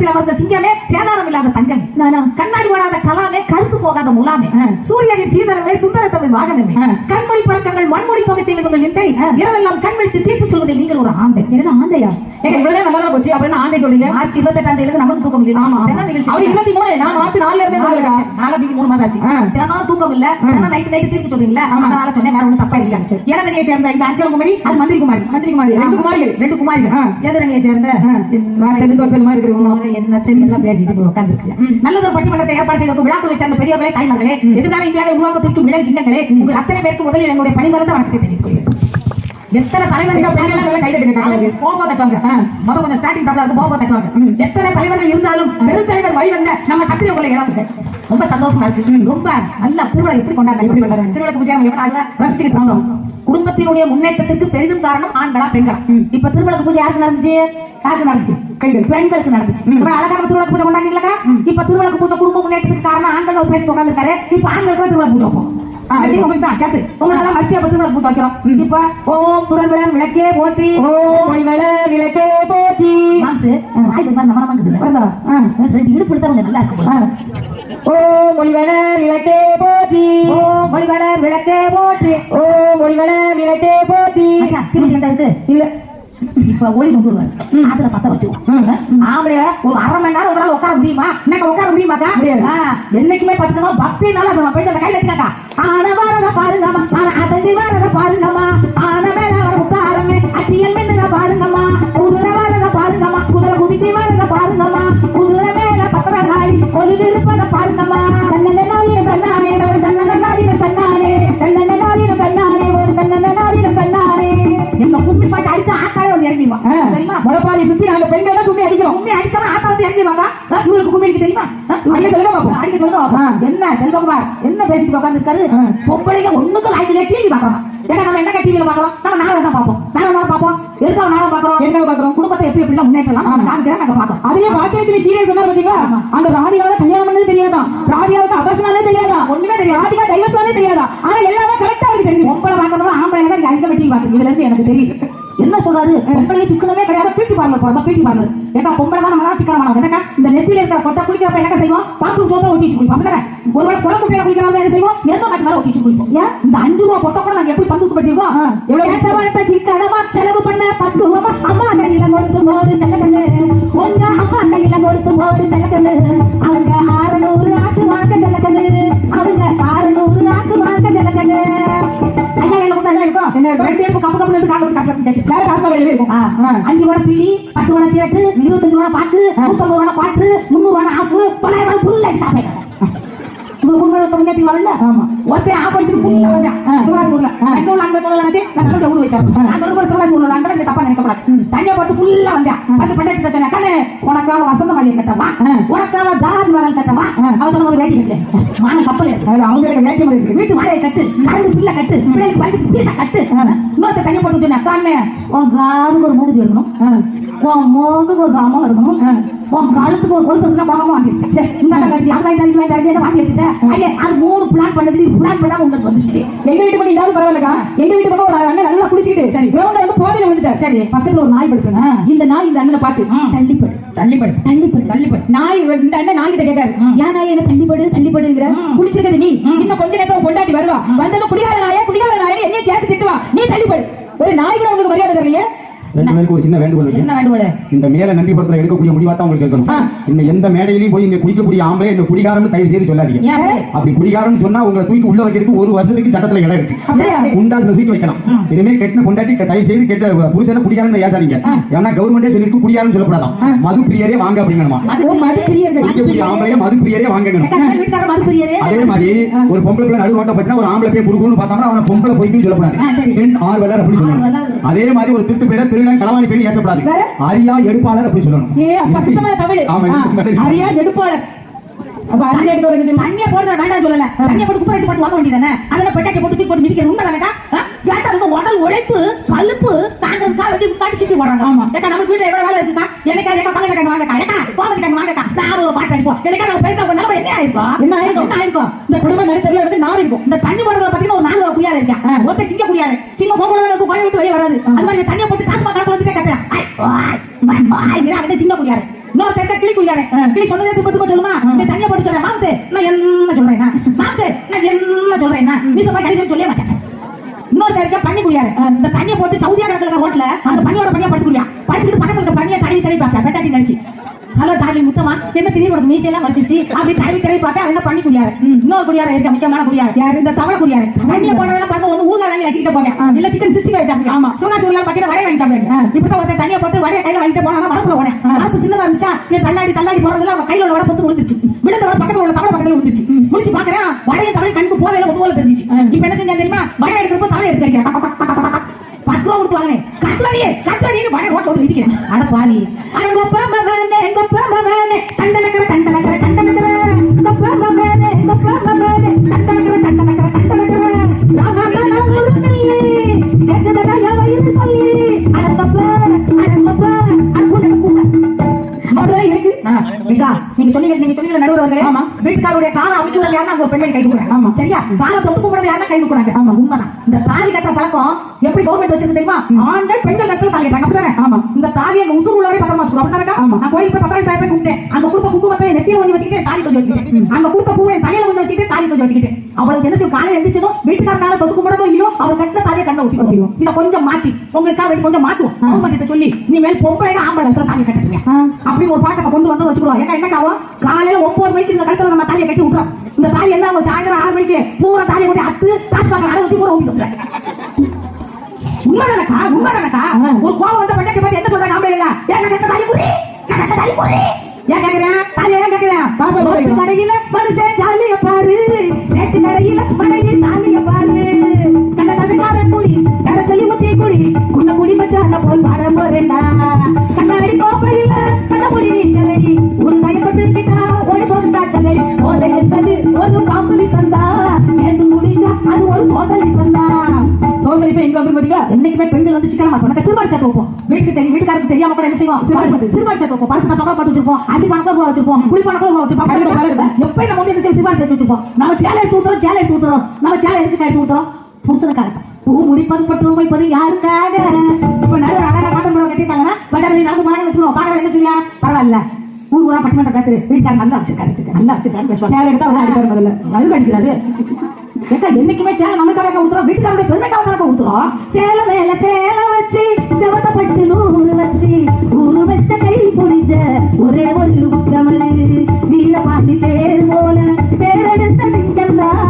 சிங்காசனத்தில் அமர்ந்த சிங்கமே சேதாரம் இல்லாத தங்கம் நானா கண்ணாடி போடாத கலாமே கருத்து போகாத முலாமே. சூரியனின் சீதனமே சுந்தர தமிழ் வாகனமே. கண்மொழி பழக்கங்கள் மண்மொழி போக செய்வது உங்கள் நிந்தை. இரவெல்லாம் கண்மொழித்து தீர்ப்பு சொல்வதை நீங்கள் ஒரு ஆண்டை எனக்கு ஆந்தையா? ஏங்க இவ்வளவு நல்லா போச்சு. அப்புறம் ஆந்தை சொல்றீங்க? மார்ச் இருபத்தெட்டாம் தேதி நமக்கு தூக்கம் இல்லை. ஆமா. அவர் இருபத்தி மூணு. நான் மார்ச் நாலுல இருந்தே நாளைக்கு மூணு மாதம் ஆச்சு. ஆ. தினம் தூக்கம் இல்ல. நைட்டு நைட்டு தீர்ப்பு சொல்றீங்களா அதனால சொன்னேன் வேற ஒண்ணும் தப்பா இல்ல இளநிலையை சேர்ந்த இந்த அஞ்சல் குமாரி அது மந்திரி குமாரி. மந்திரி குமாரி, ரெண்டு குமாரிகள். ரெண்டு குமாரிகள். எதிரணியை சேர்ந்த தெலுங்கு மாதிரி இருக்கிறவங்க. என்ன பேசிட்டு உட்கார்ந்து நல்லதொரு பட்டிமன்றத்தை ஏற்பாடு செய்த விழாக்களை சேர்ந்த பெரியவர்களே தாய்மார்களே எதிர்கால இந்தியாவை உருவாக்க துடிக்கும் இளம் சிங்கங்களே உங்கள் அத்தனை பேருக்கு முதலில் என்னுடைய பணிமறந்த வணக்கத்தை தெரிவித்துக் கொள்கிறேன். எத்தனை தலைவர்கள் பெண்கள் கை தட்டுங்க. போக தட்டுவாங்க. முத கொஞ்சம் ஸ்டார்டிங் டாப்ல இருக்கு போக தட்டுவாங்க. எத்தனை தலைவர்கள் இருந்தாலும் பெரும் தலைவர் வழி வந்த நம்ம சத்திரிய உங்களை இறந்து ரொம்ப சந்தோஷமா இருக்கு. ரொம்ப நல்ல திருவிழா எப்படி கொண்டாங்க எப்படி பூஜை எவ்வளவு ரசிச்சுட்டு இருந்தோம் குடும்பத்தினுடைய முன்னேற்றத்திற்கு பெரிதும் காரணம் ஆண்களா பெண்களா? இப்ப திருவிழா பூஜை யாருக்கு நடந்துச்சு? யாருக்கு நடந்துச்சு? பெண்கள் பெண்களுக்கு நடந்துச்சு. இப்ப அழகான திருவிழா பூஜை கொண்டாடிங்களா இப்ப திருவிழா பூஜை குடும்ப முன்னேற்றத்துக்கு காரணம் ஆண்கள் பேசி உட்காந்துருக்காரு இப்ப ஆண்களுக்கு திருவிழா பூஜை அஜய் உங்களுக்கு தான் சேர்த்து உங்களுக்கு எல்லாம் மத்திய பத்து விளக்கு பூத்து வைக்கிறோம். இப்ப ஓம் சுடர் விளம் விளக்கே போற்றி ஓ மொழிவள விளக்கே போற்றி. மாம்சு ஆயுதம் மாதிரி நம்ம நமக்கு பிறந்தா ரெண்டு இடுப்பு எடுத்தவங்க நல்லா இருக்கு போல. ஓ மொழிவள விளக்கே போற்றி. ஓம் ஒளிவளர் விளக்கே போற்றி. ஓ மொழிவள விளக்கே போற்றி. மச்சான், திருப்பி என்ன இருக்கு இல்ல. இப்ப ஒளி கொண்டு வருவாரு. அதுல பத்த வச்சுக்கோ ஆம்பளைய ஒரு அரை மணி நேரம் உங்களால உட்கார முடியுமா? இன்னைக்கு உட்கார முடியுமாக்கா? என்னைக்குமே பத்துக்கமா பக்தினால நம்ம பெண்கள் கையில எடுத்துக்காக்கா ஆன வாரத பாருங்கம்மா. ஆன வாரத பாருங்கம்மா. ஆன மேல வர உட்காரமே. அட்டியல் மென்னுத பாருங்கம்மா. குதிரை வாரத பாருங்கம்மா. குதிரை குதிச்சு வாரத பாருங்கம்மா. குதிரை மேல பத்திர காய் கொலுது இருப்பத இவருக்கு கும்மி அடிக்க தெரியுமா அடிக்க சொல்லுங்க பாப்போம். அடிக்க சொல்லுங்க பாப்போம். என்ன? செல்வகுமார் என்ன பேசிட்டு உட்காந்துருக்காரு பொம்பளைங்க ஒண்ணுக்கு லாய்க்கில டிவி பாக்குறோம் ஏன்னா நம்ம என்ன டிவியில பாக்குறோம் நம்ம நாடகம் தான் பார்ப்போம். நாடகம் பார்ப்போம். எதுக்காக நாடகம் பாக்குறோம் என்ன பாக்குறோம் குடும்பத்தை எப்படி எப்படிலாம் முன்னேற்றலாம்? காமிக்கிறேன் நாங்க பாக்குறோம் அதையே பாக்கியலட்சுமி சீரியல் சொன்னா பாத்தீங்களா? அந்த ராதிகாவை கல்யாணம் பண்ணது தெரியாதா? ராதிகாவுக்கு அபர்ஷனாலே தெரியாதா? ஒண்ணுமே தெரியாது. ராதிகா டைவர்ஸாலே தெரியாதா? ஆனா எல்லாமே கரெக்டா அவருக்கு தெரியும் பொம்பளை பாக்குறதா ஆம்பளை தான் நீங்க அங்க வெட்டி பாக்குறீங்க இதுல இருந்து எனக்கு தெரியுது. என்ன சொல்றாரு? பொம்பளை சிக்கனமே கிடையாது. பியூட்டி பார்லர் போறோம். Beauty parlour. ஏக்கா பொம்பளை தான் நம்ம தான் சிக்கனமான என்னக்கா? நெத்தியில இருக்கிற கொட்டை குளிக்கிறப்ப என்ன செய்வோம்? பாத்ரூம் சோப்பா ஒட்டி குளிப்போம் அப்படிதானே? ஒருவேளை குளம் குட்டையில குளிக்கிறவங்க என்ன செய்வோம்? எரும மாட்டு மேல ஒட்டி குளிப்போம் ஏன்? இந்த அஞ்சு ரூபா பொட்டை கூட நாங்க எப்படி பந்து கட்டிருக்கோம் எவ்வளவு? சிக்கனமா செலவு பண்ண பத்து ரூபா. அம்மா கையில கொடுத்து மோடு செல்லக்கண்ணு உங்க அம்மா கையில கொடுத்து மோடு செல்லக்கண்ணு அவங்க ஆறுநூறு ஆட்டு வாங்க செல்லக்கண்ணு அவங்க என்ன? ரெண்டு பேருக்கு கப்பு கப்பு எடுத்து கால் கட்டு கட்டு வேற காசு வெளியே இருக்கும் ஆ, ஆ. அஞ்சு ரூபா பீடி பத்து ரூபா சேட்டு இருபத்தஞ்சு ரூபா பாக்கு நூத்தம்பது ரூபா பாட்டு முந்நூறு ரூபா ஆப்பு தொள்ளாயிரம் ரூபா புல்ல சாப்பிட உங்க குடும்பத்தை முன்னேற்றி வரல ஆமா. ஒருத்தன் ஆப் அடிச்சுட்டு புல்ல வந்தேன் சிவராஜ் ஊர்ல. எங்க உள்ள அங்க போல நினைச்சு நான் கல்லுல ஊடு வச்சாரு அந்த ஒரு சிவராஜ் ஊர்ல தப்பா நினைக்க கூடாது. தண்ணிய போட்டு புல்ல வந்தேன் வந்து பண்ணி சொன்னேன் கண்ணு உனக்காக வசந்த மலையை கட்டவா? உனக்காக கட்டவா? அவ சொன்ன மான கப்பல் அதுல அவங்களுக்கு வேட்டி இருக்கு. வீட்டு வாடகை கட்டு. கரண்ட் பில்ல கட்டு. பிள்ளைக்கு கட்டு. இன்னொருத்த தண்ணி போட்டு சொன்ன அக்கான்னு உன் காதுக்கு ஒரு மூடுதி இருக்கணும். உன் மோதுக்கு ஒரு பாமம் இருக்கணும். உன் கழுத்துக்கு ஒரு கொலுசு வாங்கிருக்கேன் சரி இந்த கழிச்சு அது வாங்கி வாங்கி தரீங்க வாங்கி எடுத்துட்டேன் அது மூணு பிளான் பண்ணது பிளான் பண்ணா உங்களுக்கு வந்துச்சு எங்க வீட்டு இல்லாத பரவாயில்லக்கா. எங்க வீட்டு பக்கம் ஒரு அண்ணன் நல்லா குளிச்சுக்கிட்டு சரி கிரௌண்ட்ல வந்து போதையில வந்துட்டார் சரி பக்கத்துல ஒரு நாய் படுத்துங்க. இந்த நாய் இந்த அண்ணனை பார்த்து தள்ளிப்படு. தள்ளிப்படு. தள்ளிப்படு. தள்ளிப்படு. நாய் இந்த அண்ணன் நாய் கிட்ட கேட்காரு ஏன் நாய் என்ன தள்ளிப்படு தள்ளிப்படுங்கிற? குளிச்சிருக்கிறது நீ. இன்னும் கொஞ்ச நேரத்துல பொண்டாட்டி வருவா. வந்ததும் குடிகார நாயே குடிகார நாயே சேர்த்து திட்டுவா. நீ தள்ளிப்படு. ஒரு நாய் கூட உங்களுக்கு மரியாதை தரலையே? ரெண்டு பேருக்கு ஒரு சின்ன வேண்டுகோள் இந்த மேல நன்றி படத்துல எடுக்கக்கூடிய முடிவா தான் உங்களுக்கு இருக்கணும். ஆ. இந்த எந்த மேடையிலையும் போய் இங்க குடிக்கக்கூடிய ஆம்பளை இந்த குடிகாரம்னு தயவு செய்து சொல்லாதீங்க. அப்படி குடிகாரம்னு சொன்னா உங்களை தூக்கி உள்ள வைக்கிறதுக்கு ஒரு வருஷத்துக்கு சட்டத்துல இடம் இருக்கு? குண்டாசுல தூக்கி வைக்கலாம் இனிமே கெட்டின பொண்டாட்டி தயவு செய்து கெட்ட புருஷனை குடிகாரன் ஏசாதீங்க. ஏன்னா கவர்மெண்டே சொல்லிருக்கு குடிகாரன் சொல்லக்கூடாதான். மது பிரியரே வாங்க அப்படிங்கணுமா? ஓ மது பிரியரே வாங்கணும். அதே மாதிரி ஒரு பொம்பளை பிள்ளை நடு ஓட்ட பத்தினா ஒரு ஆம்பளை போய் குடுக்கணும்னு பார்த்தோம்னா அவனை பொம்பளை போய்க்குன்னு சொல்லக்கூடாது. ஆ, சரி. பெண் ஆர்வலர் அப்படி ஆர்வலர். அதே மாதிரி ஒரு திருட்டு பேரை திருடன் களவாணி பேர் ஏசப்படாது? அரியா எடுப்பாளர் அப்படி சொல்லணும். ஏ அப்பா சுத்தமான தமிழ். அரியா எடுப்பாளர். அப்ப அரியா எடுக்க ஒரு தண்ணிய போடுறது வேண்டாம் சொல்லல. தண்ணிய போட்டு குப்பை வச்சு போட்டு வாங்க வேண்டியதானே அதுல பெட்டாக்கி போட்டு போட்டு மிதிக்கிறது உண்மை தானேக்கா கேட்டா நம்ம உடல் உழைப்பு கழுப்பு தாங்கிறதுக்கா வெட்டி காட்டி சுட்டி போடுறாங்க. ஆமா. ஏக்கா நம்ம வீட்டுல எவ்வளவு வேலை இருக்குக்கா? எனக்கா எனக்கா பக்கத்துல கண்ணு வாங்கக்கா? ஏக்கா வாங்கக்கா? நான் ஒரு பாட்டு அடிப்போம். எனக்கா நம்ம பேச நிலைமை என்ன ஆயிருக்கும்? என்ன ஆயிருக்கும்? என்ன ஆயிருக்கும்? இந்த குடும்பம் நடுத்தரில் வந்து நார் இருக்கும். இந்த தண்ணி போடுறத பாத்தீங்கன்னா ஒரு நாலு குடியாரு இருக்கேன் ஒருத்த சிங்க குடியாரு சிங்க போகும்போது வெளியே வராது. அது மாதிரி தண்ணியை போட்டு காசு பார்க்க வந்துட்டே கட்டுறேன் சின்ன குடியாரு. இன்னொரு தெட்ட கிளி குடியாரே. கிளி சொன்னதே திரும்ப திரும்ப சொல்லுமா? நீ தனியா போட்டு சொல்றேன். மாம்சே நான் என்ன சொல்றேன் மாம்சே நான் என்ன சொல்றேன் நீ சொல்ல கடைசி சொல்ல மாட்டேன். இன்னொரு இருக்க பண்ணி குடியாரு. இந்த தண்ணியை போட்டு சவுதியா கிடக்குற ரோட்ல அந்த பண்ணியோட பண்ணியா படுத்து குடியா. படுத்துட்டு பக்கத்துல இருக்க பண்ணியை தடவி தடவி பார்ப்பேன் பெட்டாட்டி நினைச்சு டார்லிங் முத்தமா? என்ன திடீர் உனக்கு மீசையெல்லாம் வச்சிருச்சு அப்படி தடவி தடவி பார்த்தா அவன் பண்ணி குடியாரு? இன்னொரு குடியாரு இருக்க முக்கியமான குடியாரு. யாரு? இந்த தவளை குடியாரு. தண்ணியை போனதெல்லாம் பார்க்க ஒண்ணு ஊர்ல வேலை அடிக்கிட்டு போங்க. இல்ல சிக்கன் சிக்ஸ்டி வைட்டாங்க ஆமா. சோனா சோனா பாத்தீங்கன்னா வடை வாங்கிட்டாங்க இப்பதான் ஒருத்தன் தண்ணியை போட்டு வடையை கையில வாங்கிட்டு போனா வரப்புல போனேன் வரப்பு சின்னதா இருந்துச்சா? நீ தள்ளாடி தள்ளாடி போறதுல அவன் கையில வடை பொத்து விழுந்துச்சு விழுந்தவட பக்கத்துல உள்ள தவளை பக்கத்துல விழுந்துச்சு முடிச்சு பாக்குறேன் வடையை தவளை கண்ணுக்கு போதையில போல தெரிஞ்சிச்சு. இப்ப என்ன செஞ்சா தெரியுமா? வடை எடுக்கிறப்ப தவளை எடுத்து அடிக்கிறேன் பத்து ரூபா கொடுத்து வாங்கினேன். கத்துவாடியே கத்துவாடின்னு வடை வந்து இடிக்கிறேன் அட பாவி. அட கொப்ப பெண்மணி கை கொடுக்குறாங்க ஆமா. சரியா? காலை தொட்டு கும்பிடுறது யாருன்னா கை கொடுக்குறாங்க ஆமா உண்மைதான். இந்த தாலி கட்டுற பழக்கம் எப்படி கவர்மெண்ட் வச்சிருக்கு தெரியுமா? ஆண்கள் பெண்கள் கட்டுற தாலி கட்டுறாங்க. அப்படிதானே ஆமா. இந்த தாலி எங்க உசுர் உள்ளவரை பத்திரமா வச்சுக்கணும். அப்படிதானே ஆமா. நான் கோயிலுக்கு போய் பத்திரம் தாய் போய் கும்பிட்டேன். அங்க கொடுத்த குங்குமத்தை நெத்தியில கொஞ்சம் வச்சுக்கிட்டே தாலி கொஞ்சம் வச்சுக்கிட்டேன். அங்க கொடுத்த பூவை தலையில கொஞ்சம் வச்சுக்கிட்டே தாலி கொஞ்சம் வச்சுக்கிட்டேன். அவளுக்கு என்ன செய்யும்? காலையில எந்திரிச்சதும் வீட்டுக்கார காலை தொட்டு கும்பிடறதோ இல்லையோ அவர் கட்டின தாலியை கண்ணை ஊத்தி கொடுத்துருவோம் இதை கொஞ்சம் மாத்தி. உங்களுக்காக வேண்டி கொஞ்சம் மாத்துவோம். கிட்ட சொல்லி நீ மேல் பொம்பளை ஆம்பளை கட்டுற தாலி கட்டுறீங்க? அப்படி ஒரு பழக்கத்தை கொண்டு வந்து வச்சுக்கிறோம் ஏன்னா என்ன ஆகும் காலையில ஒன்பது மணிக்கு இந்த கழுத்துல நம்ம தாலியை கட்டி விட்டுறோம். இந்த தாலி என்ன அவங்க சாயந்தரம் ஆறு மணிக்கு பூரா தாலியை கொண்டு அத்து தாஸ் பார்க்க அடை வச்சு பூரா ஊத்தி விட்டுறேன் உண்மைதானக்கா உண்மைதானக்கா என்னைக்குமே பெண்கள் வந்து சிக்கன மாட்டோம் எனக்கு சிறுபாடு சேர்த்து வைப்போம். வீட்டுக்கு தெரியும் வீட்டுக்காரருக்கு தெரியாம கூட என்ன செய்வோம்? சிறுபாடு சிறுபாடு சேர்த்து வைப்போம். பத்து பக்கம் போட்டு வச்சிருப்போம். அடி பணக்கம் ரூபா வச்சிருப்போம். குடி பணக்கம் ரூபா வச்சிருப்போம். எப்பயும் நம்ம வந்து என்ன செய்ய சிறுபாடு சேர்த்து வச்சிருப்போம். நம்ம சேலை எடுத்து ஊத்துறோம் சேலை எடுத்து ஊத்துறோம். நம்ம சேலை எடுத்து கட்டி ஊத்துறோம்? புருஷனுக்காக பூ முடிப்பது பட்டு வைப்பது யாருக்காக? இப்ப நடுவர் அழகா காட்டன் புடவை கட்டிட்டாங்கன்னா பட்டாரி நடந்து போனாங்க வச்சுக்கோம் பாக்குற என்ன சொல்லியா பரவாயில்ல. ஊர் ஊரா பட்டிமன்ற பேசு வீட்டுக்காரர் நல்லா வச்சிருக்காரு நல்லா வச்சிருக்காரு சேலை எடுத்தா அடிப்பாரு முதல்ல. அது அடிக்கிறாரு. ஏக்கா என்னைக்குமே சேலை நமக்காக ஊத்துறோம். வீட்டுக்காரங்க பெருமைக்காக தானே ஊத்துறோம். சேலை மேல சேலை வச்சு செவத்தப்பட்டு நூறு வச்சு ஊரு வச்ச கை புடிச்ச ஒரே ஒரு உத்தமனு வீர பாண்டி பேர் போல பேரெடுத்த சிங்கம் தான்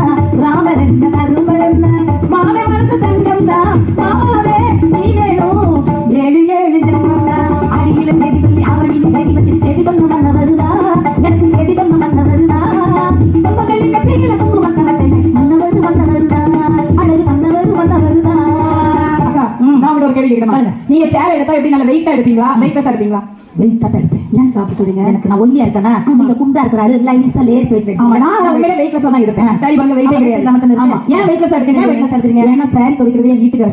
நீங்க சேலை எடுத்தா எப்படி? நல்ல வெயிட்டா எடுப்பீங்களா? வெயிட்லெஸ்ஸா எடுப்பீங்களா? வெயிட்டா இருப்பேன் ஏன் சாப்பிட்டு சொல்றீங்க? எனக்கு நான் ஒல்லியா இருக்கேனா? நீங்க குண்டா இருக்கிறாரு லேஸ் ஆமா. நான் உண்மையிலே வெயிட்லெஸ்ஸா தான் இருப்பேன் சரி பாருங்க வெயிட்டே ஆமா, கிடையாது. ஆமா. ஏன் ஏன் weightless ஆ எடுக்கறீங்க? ஏன்னா சாரி துவைக்கிறது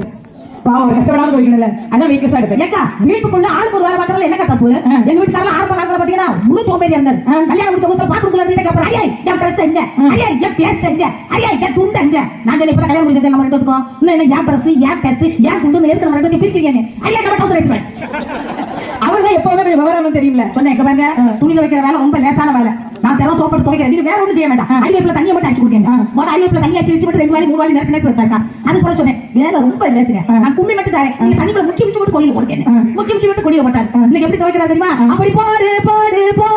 பாவம் கஷ்டப்படாம துவைக்கணும்ல அதான் வெயிட்லெஸ்ஸா எடுப்பேன் ஏக்கா வீட்டுக்குள்ள ஆளுக்கு ஒரு வேலை பார்க்கறதுல என்னக்கா தப்பு? எங்க வீட்டுக்காரல ஆரம்ப காலத்துல பாத்தீங்கன்னா முழு சோம்பேறியா இருந்தாரு கல்யாணம் முடிச்ச புதுசுல பாத்ரூம்குள்ள இருந்து கேட்கறாரு ஐயா என் ட்ரெஸ் எங்க? ஐயா என் பேஸ்ட் எங்க? ஐயா என் துண்டு எங்க? நாங்க இப்ப கல்யாணம் முடிச்சது நம்ம ரெண்டு இருக்கோம் இன்னும் என்ன என் ட்ரெஸ் என் பேஸ்ட் என் துண்டு இருக்கிற நம்ம ரெண்டு பிரிக்கிறீங்க ஐயா நம்ம டவுசர் எடுப்பேன் அவர்கள் எப்பவுமே விவரம் தெரியும்ல. சொன்னேன் பாருங்க துணி துவைக்கிற வேலை ரொம்ப லேசான வேலை. நான் தினம் சோப்பட்டு துவைக்கிறேன். நீங்க வேற ஒண்ணும் செய்ய வேண்டாம். ஐவேப்ல தண்ணியை மட்டும் அடிச்சு கொடுங்க. முதல்ல ஐவேப்ல தண்ணி அடிச்சு வச்சு ரெண்டு வாலி மூணு வாலி நேரத்து வச்சாக்கா அது போல சொன்னேன். வேலை ரொம்ப லேசுங்க நான் கும்மி மட்டும் தரேன். நீங்க தண்ணிக்குள்ள முக்கி முக்கி மட்டும் கொள்ளிய போடுங்க முக்கி முக்கி மட்டும் கொள்ளிய போட்டாரு இன்னைக்கு எப்படி துவைக்கிறா தெரியுமா? அப்படி போடு போடு போடு.